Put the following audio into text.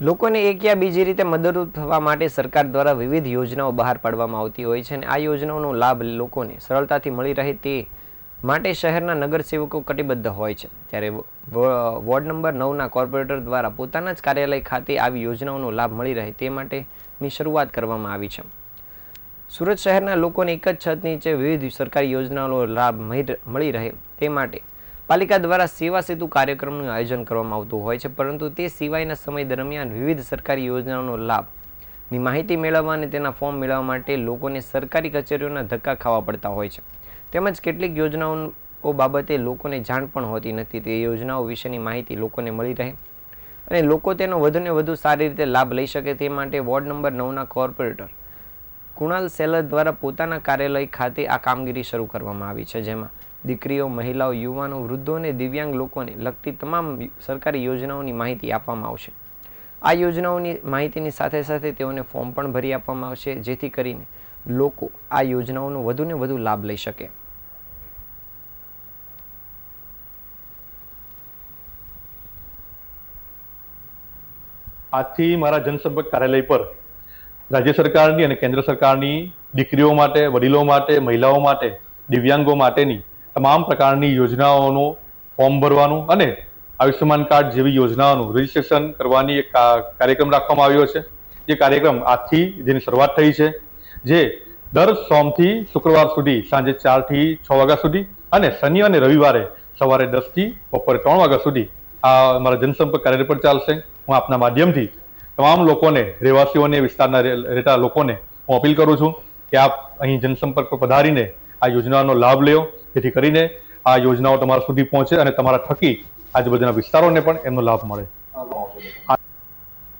લોકોને એક યા બીજી રીતે મદદરૂપ થવા માટે સરકાર દ્વારા વિવિધ યોજનાઓ બહાર પાડવામાં આવતી હોય છે અને આ યોજનાઓનો લાભ લોકોને સરળતાથી મળી રહે તે માટે શહેરના નગરસેવકો કટિબદ્ધ હોય છે. ત્યારે વોર્ડ નંબર નવના કોર્પોરેટર દ્વારા પોતાના જ કાર્યાલય ખાતે આવી યોજનાઓનો લાભ મળી રહે તે માટેની શરૂઆત કરવામાં આવી છે. સુરત શહેરના લોકોને એક જ છત નીચે વિવિધ સરકારી યોજનાઓનો લાભ મળી રહે તે માટે પાલિકા દ્વારા સેવા સેતુ કાર્યક્રમનું આયોજન કરવામાં આવતું હોય છે, પરંતુ તે સિવાયના સમય દરમિયાન વિવિધ સરકારી યોજનાઓનો લાભની માહિતી મેળવવા અને તેના ફોર્મ મેળવવા માટે લોકોને સરકારી કચેરીઓના ધક્કા ખાવા પડતા હોય છે. તેમજ કેટલીક યોજનાઓ બાબતે લોકોને જાણ પણ હોતી નથી. તે યોજનાઓ વિશેની માહિતી લોકોને મળી રહે અને લોકો તેનો વધુને વધુ સારી રીતે લાભ લઈ શકે તે માટે વોર્ડ નંબર નવના કોર્પોરેટર કુણાલ સેલર દ્વારા પોતાના કાર્યાલય ખાતે આ કામગીરી શરૂ કરવામાં આવી છે, જેમાં દીકરીઓ, મહિલાઓ, યુવાનો, વૃદ્ધો અને દિવ્યાંગ લોકોને લગતી તમામ સરકારી યોજનાઓની માહિતી આપવામાં આવશે. આ યોજનાઓની માહિતીની સાથે સાથે તેઓને ફોર્મ પણ ભરી આપવામાં આવશે, જેથી કરીને લોકો આ યોજનાઓનો વધુને વધુ લાભ લઈ શકે. આજથી મારા જનસંપર્ક કાર્યાલય પર રાજ્ય સરકારની અને કેન્દ્ર સરકારની દીકરીઓ માટે, વડીલો માટે, મહિલાઓ માટે, દિવ્યાંગો માટેની તમામ પ્રકારની યોજનાઓનું ફોર્મ ભરવાનું અને આયુષ્યમાન કાર્ડ જેવી યોજનાઓનું રજીસ્ટ્રેશન કરવાની એક કાર્યક્રમ રાખવામાં આવ્યો છે. જે કાર્યક્રમ આજથી જેની શરૂઆત થઈ છે, જે દર સોમથી શુક્રવાર સુધી સાંજે ચારથી છ વાગ્યા સુધી અને શનિ અને રવિવારે સવારે દસથી બપોરે ત્રણ વાગ્યા સુધી આ મારા જનસંપર્ક કાર્ય પર ચાલશે. હું આપના માધ્યમથી તમામ લોકોને, રહેવાસીઓને, વિસ્તારના રહે- રહેતા લોકોને હું અપીલ કરું છું કે આપ અહીં જનસંપર્ક પર પધારીને આ યોજનાનો લાભ લ્યો. જેથી કરીને આ યોજનાઓ તમારા સુધી પહોંચે અને તમારા થકી આજુબાજુના વિસ્તારોને પણ એમનો લાભ મળે.